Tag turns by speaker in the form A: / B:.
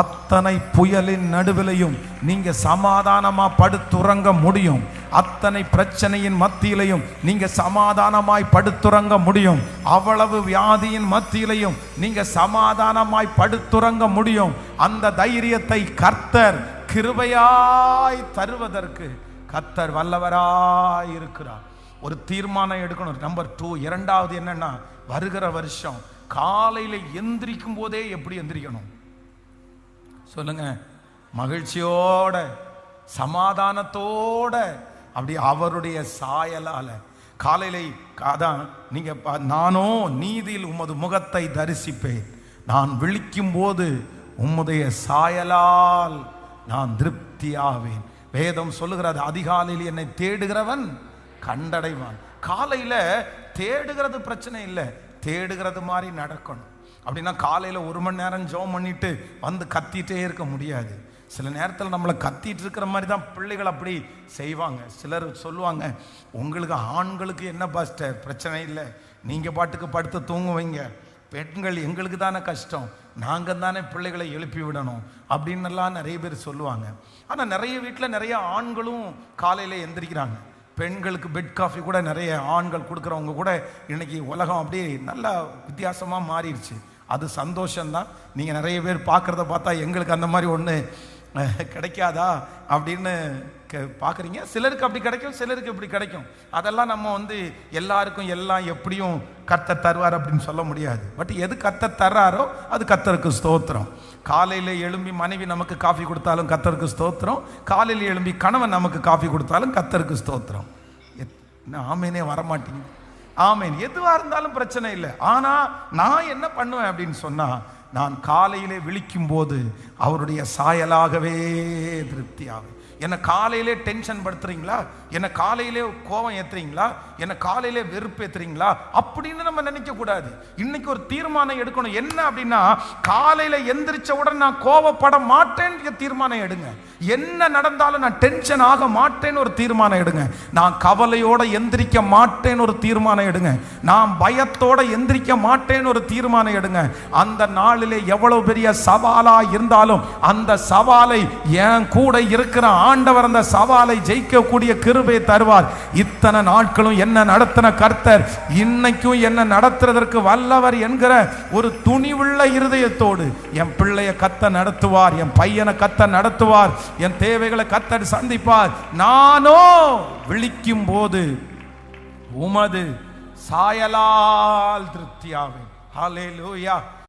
A: அத்தனை புயலின் நடுவிலையும் நீங்க சமாதானமா படுத்துறங்க முடியும். அத்தனை பிரச்சனையின் மத்தியிலையும் நீங்க சமாதானமாய் படுத்துறங்க முடியும். அவ்வளவு வியாதியின் மத்தியிலையும் நீங்க சமாதானமாய் படுத்துறங்க முடியும். அந்த தைரியத்தை கர்த்தர் கிருபையாய் தருவதற்கு கர்த்தர் வல்லவராய் இருக்கிறார். ஒரு தீர்மானம் எடுக்கணும். நம்பர் டூ இரண்டாவது என்னன்னா வருகிற வருஷம் காலையில எந்திரிக்கும் போதே எப்படி எந்திரிக்கணும்? சொல்லுங்க. மகிழ்ச்சியோட சமாதானத்தோட அப்படி அவருடைய சாயலால. காலையில அதான் நீங்க பா- நானோ நீதியில் உமது முகத்தை தரிசிப்பேன். நான் விழிக்கும் போது உம்முடைய சாயலால் நான் திருப்தியாவேன். வேதம் சொல்லுகிறது அதிகாலையில் என்னை தேடுகிறவன் கண்டடைவான். காலையில தேடுகிறது பிரச்சனை இல்லை தேடுகிறது மாதிரி நடக்கணும். அப்படின்னா காலையில் ஒரு மணி நேரம் ஜோம் பண்ணிட்டு வந்து கத்திட்டே இருக்க முடியாது. சில நேரத்தில் நம்மளை கத்திட்டு இருக்கிற மாதிரி தான் பிள்ளைகள் அப்படி செய்வாங்க. சிலர் சொல்லுவாங்க உங்களுக்கு ஆண்களுக்கு என்ன பாஸ்டர் பிரச்சனை இல்லை. நீங்கள் பாட்டுக்கு படுத்து தூங்குவீங்க பெண்கள் எங்களுக்கு தானே கஷ்டம். நாங்கள் தானே பிள்ளைகளை எழுப்பி விடணும். அப்படின்னுலாம் நிறைய பேர் சொல்லுவாங்க. ஆனால் நிறைய வீட்டில் நிறைய ஆண்களும் காலையில் எந்திரிக்கிறாங்க. பெண்களுக்கு பெட் காஃபி கூட நிறைய ஆண்கள் கொடுக்குறவங்க கூட இன்றைக்கி உலகம் அப்படியே நல்லா வித்தியாசமாக மாறிடுச்சு. அது சந்தோஷம்தான். நீங்கள் நிறைய பேர் பார்க்குறத பார்த்தா எங்களுக்கு அந்த மாதிரி ஒன்று கிடைக்காதா அப்படின்னு பார்க்குறீங்க. சிலருக்கு அப்படி கிடைக்கும் சிலருக்கு இப்படி கிடைக்கும். அதெல்லாம் நம்ம வந்து எல்லாருக்கும் எல்லாம் எப்படியும் கத்த தருவார் அப்படின்னு சொல்ல முடியாது. பட் எது கத்த தர்றாரோ அது கத்தருக்கு ஸ்தோத்திரம். காலையில் எழும்பி மனைவி நமக்கு காஃபி கொடுத்தாலும் கத்தருக்கு ஸ்தோத்திரம். காலையில் எழும்பி கணவன் நமக்கு காஃபி கொடுத்தாலும் கத்தருக்கு ஸ்தோத்திரம். எத்- ஆமேனே வரமாட்டேங்குது ஆமீன். எதுவாக இருந்தாலும் பிரச்சனை இல்லை. ஆனால் நான் என்ன பண்ணுவேன் அப்படின்னு சொன்னா நான் காலையிலே விழிக்கும் போது அவருடைய சாயலாகவே திருப்தியாகும் என்னை காலையிலே டென்ஷன் படுத்துறீங்களா? என்னை காலையிலே கோபம் ஏற்றுறீங்களா என்னை காலையிலே வெறுப்பு ஏற்றுறீங்களா அப்படின்னு நம்ம நினைக்கக்கூடாது இன்னைக்கு ஒரு தீர்மானம் எடுக்கணும். என்ன அப்படின்னா காலையில் எந்திரிச்ச உடனே நான் கோவப்பட மாட்டேன்னு தீர்மானம் எடுங்க. என்ன நடந்தாலும் நான் டென்ஷன் ஆக மாட்டேன்னு ஒரு தீர்மானம் எடுங்க. நான் கவலையோட எந்திரிக்க மாட்டேன்னு ஒரு தீர்மானம் எடுங்க. நான் பயத்தோட எந்திரிக்க மாட்டேன்னு ஒரு தீர்மானம் எடுங்க. அந்த நாள் நாளிலே எவ்வளவு பெரிய சவாலா இருந்தாலும் அந்த சவாலை என் கூட இருக்கிற ஆண்டவர் அந்த சவாலை ஜெயிக்கக்கூடிய கிருபை தருவார். இத்தனை நாட்களும் என்ன நடத்தின கர்த்தர்? இன்னைக்கும் என்ன நடத்துறதற்கு வல்லவர் என்கிற ஒரு துணிவுள்ள இருதயத்தோடு என் பிள்ளைய கத்த நடத்துவார் என் பையனை கத்த நடத்துவார் என் தேவைகளை கத்தர் சந்திப்பார். நானோ விழிக்கும் போது உமது சாயலால் திருப்தியாவேன். ஹalleluya